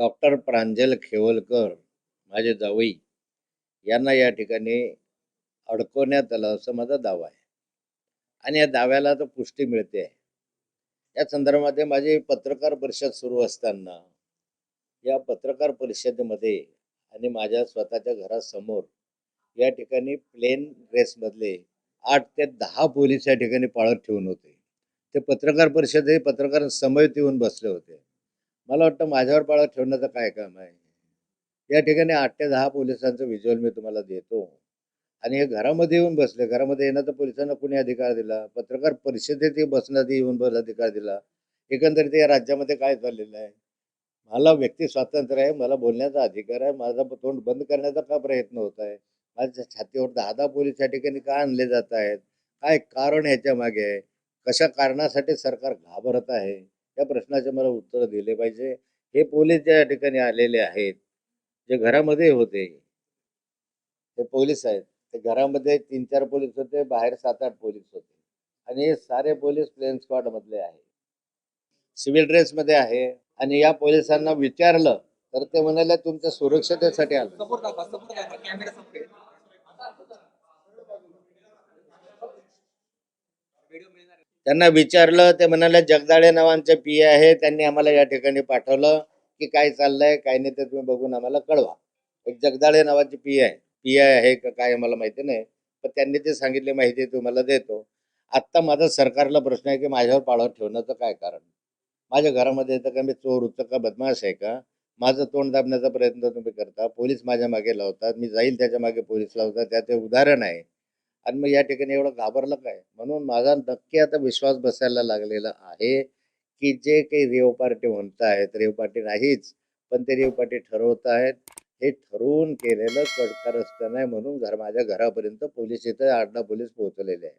Doctor प्रांजल खेवलकर माझे जावई यांना या ठिकाणी अडकवण्यात आलं असं माझा दावा आहे. आणि या दाव्याला तर पुष्टी मिळते. आहे या संदर्भामध्ये माझी पत्रकार परिषद सुरू असताना या पत्रकार परिषदेमध्ये आणि माझ्या स्वतःच्या घरासमोर या ठिकाणी प्लेन ड्रेसमधले आठ ते दहा पोलीस या ठिकाणी पाळत ठेवून होते. ते पत्रकार परिषदे पत्रकार समवेत येऊन बसले होते. मला वाटतं माझ्यावर पाळत ठेवण्याचं काय काम आहे? या ठिकाणी आठ ते दहा पोलिसांचं व्हिज्युअल मी तुम्हाला देतो. आणि हे घरामध्ये येऊन बसले. घरामध्ये येण्याचा पोलिसांना कुणी अधिकार दिला? पत्रकार परिषदेत बसण्यात येऊन बस अधिकार दिला? एकंदरीत या राज्यामध्ये काय चाललेलं आहे? मला व्यक्ती स्वातंत्र्य आहे मला बोलण्याचा अधिकार आहे माझा तोंड बंद करण्याचा का प्रयत्न होत आहे? माझ्या छातीवर दहा दहा पोलीस या ठिकाणी का आणले जात आहेत? काय कारण ह्याच्या मागे आहे? कशा कारणासाठी सरकार घाबरत आहे? या प्रश्नाचे मला उत्तर दिले पाहिजे. हे पोलीस ज्या ठिकाणी आलेले आहेत जे घरामध्ये होते ते पोलीस आहेत. ते घरामध्ये तीन चार पोलीस होते बाहेर सात आठ पोलीस होते. आणि हे सारे पोलीस प्लेन स्क्वॉड मधले आहे सिव्हिल ड्रेस मध्ये आहे. आणि या पोलिसांना विचारलं तर ते म्हणाले तुमच्या सुरक्षतेसाठी आलं. त्यांना विचारलं ते म्हणाले जगदाळे नावांचे पी आहे त्यांनी आम्हाला या ठिकाणी पाठवलं की काय चाललंय काय नाही ते तुम्ही बघून आम्हाला कळवा. एक जगदाळे नावाची पी आहे. पी आय आहे का काय आम्हाला माहिती नाही पण त्यांनी ते सांगितली माहिती तुम्हाला देतो. आत्ता माझा सरकारला प्रश्न आहे की माझ्यावर पाळत ठेवण्याचं काय कारण? माझ्या घरामध्ये येतं का मी चोर होतं का बदमाश आहे का? माझं तोंड दाबण्याचा प्रयत्न तुम्ही करता पोलीस माझ्या मागे लावतात मी जाईल त्याच्यामागे पोलीस लावतात त्याचे उदाहरण आहे. आणि मग या ठिकाणी एवढं घाबरलं काय? म्हणून माझा नक्की आता विश्वास बसायला लागलेला आहे की जे काही रेव पार्टी म्हणत आहेत रेव पार्टी नाहीच पण ते रेव पार्टी ठरवत आहेत. हे ठरवून केलेलं कडकारस्थान आहे म्हणून घर माझ्या घरापर्यंत पोलीस इथं आडला पोलीस पोहोचलेले आहे